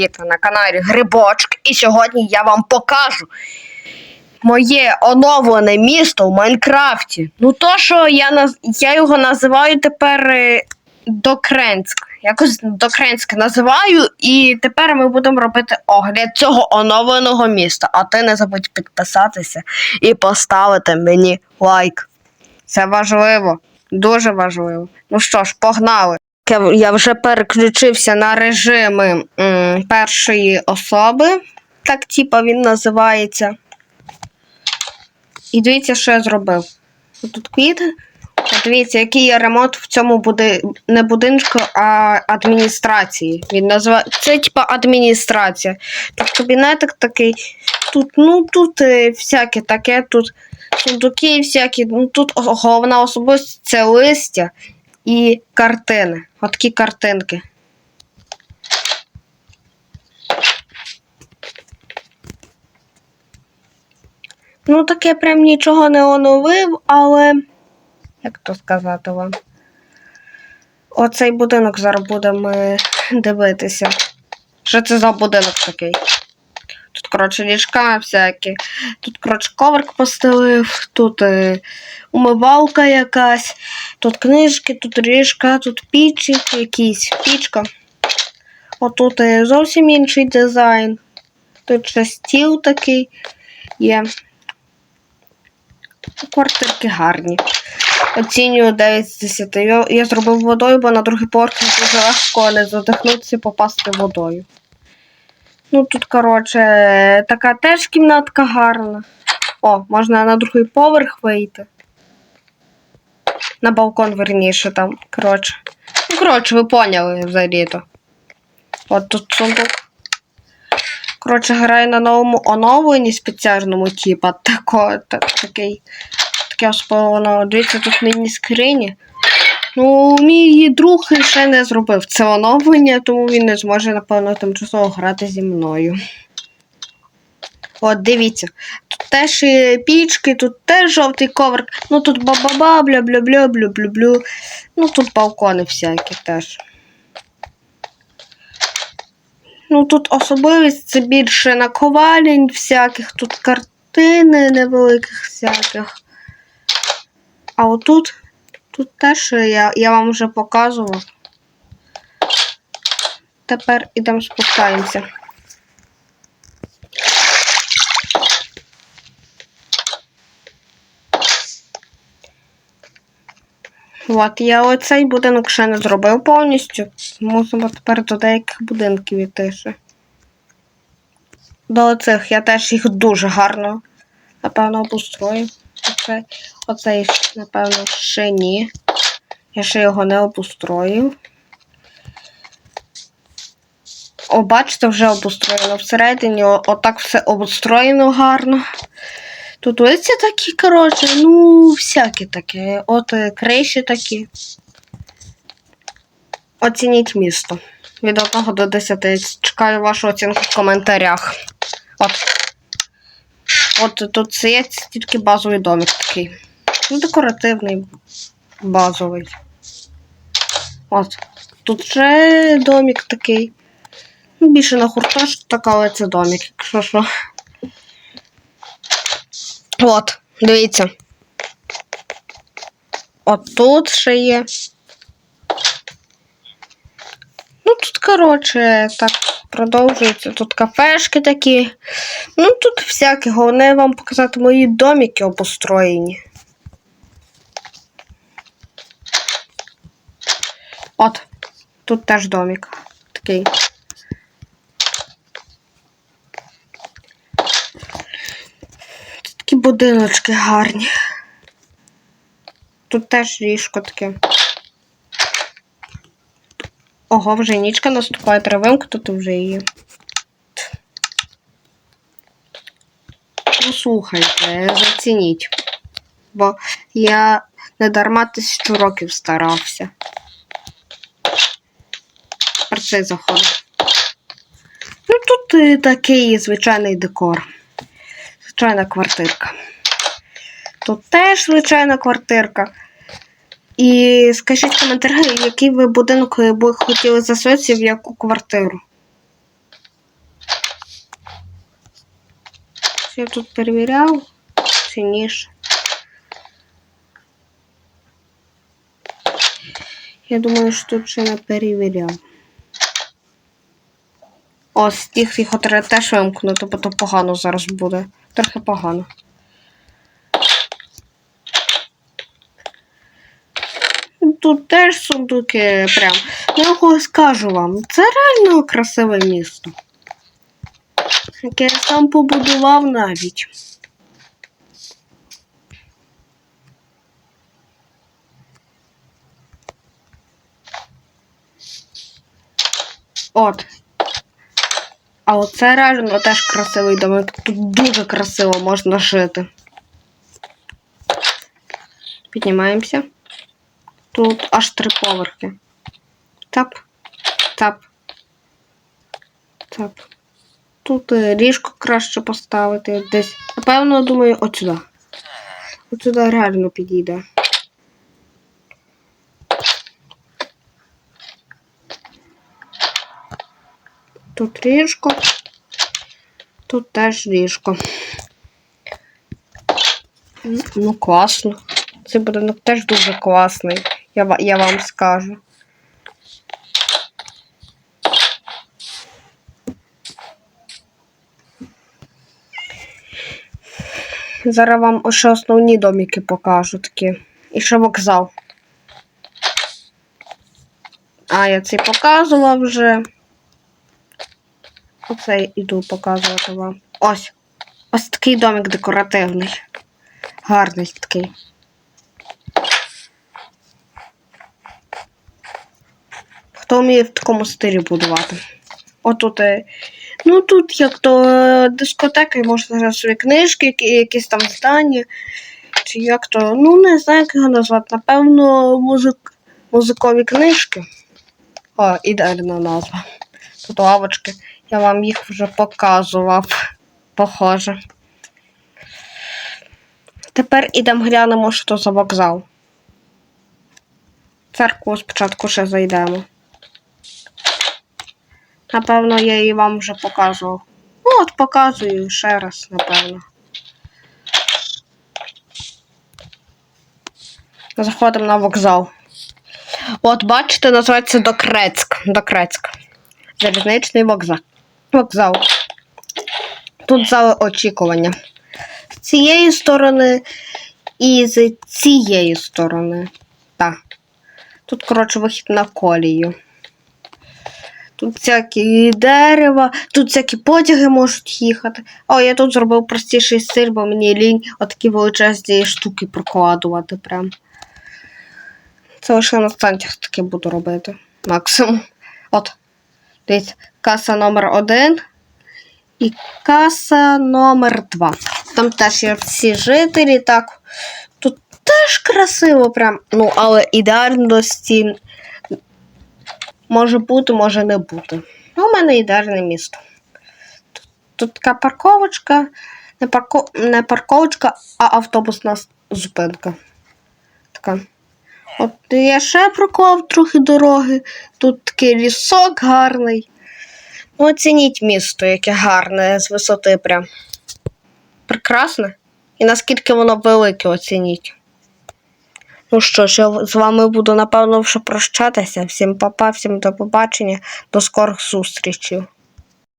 Віта на каналі Грибочк, і сьогодні я вам покажу моє оновлене місто в Майнкрафті. Ну, то, що я, наз... я його називаю тепер е, Докренськ. Якось Докренськ називаю, і тепер ми будемо робити огляд цього оновленого міста. А ти не забудь підписатися і поставити мені лайк. Це важливо, дуже важливо. Ну що ж, погнали. Я- Я вже переключився на режими м, першої особи. Так, типа він називається. І дивіться, що я зробив. Тут квіти. Дивіться, який є ремонт в цьому буди... не будинку, а адміністрації. Він називає. Це типа адміністрація. Тут кабінетик такий. Тут, ну тут е, всяке таке, тут сундуки всякі. Ну тут головна особливість це листя і картини. Отакі картинки. Ну, таке прям нічого не оновив, але. Як то сказати вам? Оцей будинок зараз будемо дивитися. Що це за будинок такий? Коротше, ліжка всякі. Тут, коротше, коврик постелив, тут е, умивалка якась, тут книжки, тут ліжка, тут пічі якісь, пічка. Отут е, зовсім інший дизайн. Тут ще стіл такий є. Квартирки гарні. Оцінюю 9 з 10. Я, зробив водою, бо на другий мені дуже легко не задихнутися і попасти водою. Ну тут, коротше, така теж кімнатка гарна. О, можна на другий поверх вийти. На балкон, верніше, там. Коротше. Ну, коротше, ви поняли взагалі-то. От тут сундук. Коротше, граю на новому оновленні спеціальному, типа, тако, та, такий. Таке оспоно. Дивіться, тут міні скрині. Ну, мій друг ще не зробив це оновлення, тому він не зможе, напевно, тимчасово грати зі мною. От, дивіться. Тут теж є пічки, тут теж жовтий коврик. Ну тут ба-ба-ба, бля-бля-бля, блю-блю-блю. Ну тут балкони всякі теж. Ну тут особливість це більше наковалень всяких, тут картини невеликих всяких. А отут, тут теж я, я вам вже показував. Тепер ідемо спускаємося. От, я оцей будинок ще не зробив повністю. Мусимо тепер до деяких будинків іти ще. До оцих я теж їх дуже гарно, напевно, обустрою. Оцей, оцей, напевно, ще ні. Я ще його не обустроїв. О, бачите, вже обустроєно всередині. Отак все обустроєно гарно. Тут листя такі, коротше, ну, всякі таке. От е, криші такі. Оцініть місто. Від 1 до 10. Чекаю вашу оцінку в коментарях. От. От тут це є тільки базовий домик такий. Ну, декоративний, базовий. От. Тут ще домик такий. Ну, Більше на така, але це домик, якщо що. От, дивіться. От тут ще є. Ну, тут, коротше, так продовжується. Тут кафешки такі. Ну, тут всяке. Головне вам показати мої домики обустроєні. От, тут теж домик. Такий. Тут такі будиночки гарні. Тут теж ліжко таке. Ого, вже нічка наступає травинка, тут вже її. Ну, слухайте, зацініть. Бо я не дарма тисячу років старався. Тепер цей заходить. Ну, тут е, такий звичайний декор. Звичайна квартирка. Тут теж звичайна квартирка. І скажіть в коментарі, який ви будинок е, би хотіли засоці, в яку квартиру. Чи я тут перевіряв, чи ні? Я думаю, що тут ще не перевіряв. О, тих його треба теж вимкнути, бо то погано зараз буде. Трохи погано. Тут теж сундуки прям. Я скажу вам, це реально красиве місто. Яке я сам побудував навіть. От. А оце реально теж красивий домик. Тут дуже красиво можна жити. Піднімаємося. Тут аж три поверхи. Тап, тап, тап. Тут е, ліжко краще поставити десь. Напевно, думаю, от сюди. От реально підійде. Тут ліжко. Тут теж ліжко. Ну, класно. Цей будинок теж дуже класний. Я, я вам скажу. Зараз вам ще основні домики покажу такі. І ще вокзал. А, я цей показував вже. Оцей іду показувати вам. Ось. Ось такий домик декоративний. Гарний такий. Вміє в такому стилі будувати? Отут. е, Ну тут як то е, дискотека, і можна зараз собі книжки, якісь там здання. Чи як то. Ну, не знаю, як його назвати. Напевно, музик... музикові книжки. О, ідеальна назва. Тут лавочки. Я вам їх вже показував. Похоже. Тепер ідемо глянемо, що то за вокзал. Церкву спочатку ще зайдемо. Напевно, я її вам вже показував. Ну, от показую ще раз, напевно. Заходимо на вокзал. От, бачите, називається Докрецьк. Докрецьк. Залізничний вокзал. Вокзал. Тут зали очікування. З цієї сторони і з цієї сторони. Так. Тут, коротше, вихід на колію. Тут всякі дерева, тут всякі потяги можуть їхати. О, я тут зробив простіший стиль, бо мені лінь отакі величезні штуки прокладувати прям. Це лише на станціях таке буду робити. Максимум. От. Дивіться, каса номер один і каса номер два. Там теж є всі жителі, так. Тут теж красиво прям. Ну, але ідеальності може бути, може не бути. Ну, у мене ідеальне місто. Тут, тут така парковочка, не, парко, не парковочка, а автобусна зупинка. Така. От я ще проклав трохи дороги. Тут такий лісок гарний. Ну, оцініть місто, яке гарне з висоти прям. Прекрасне. І наскільки воно велике, оцініть. Ну що ж, я з вами буду, напевно, вже прощатися. Всім па-па, всім до побачення, до скорих зустрічей.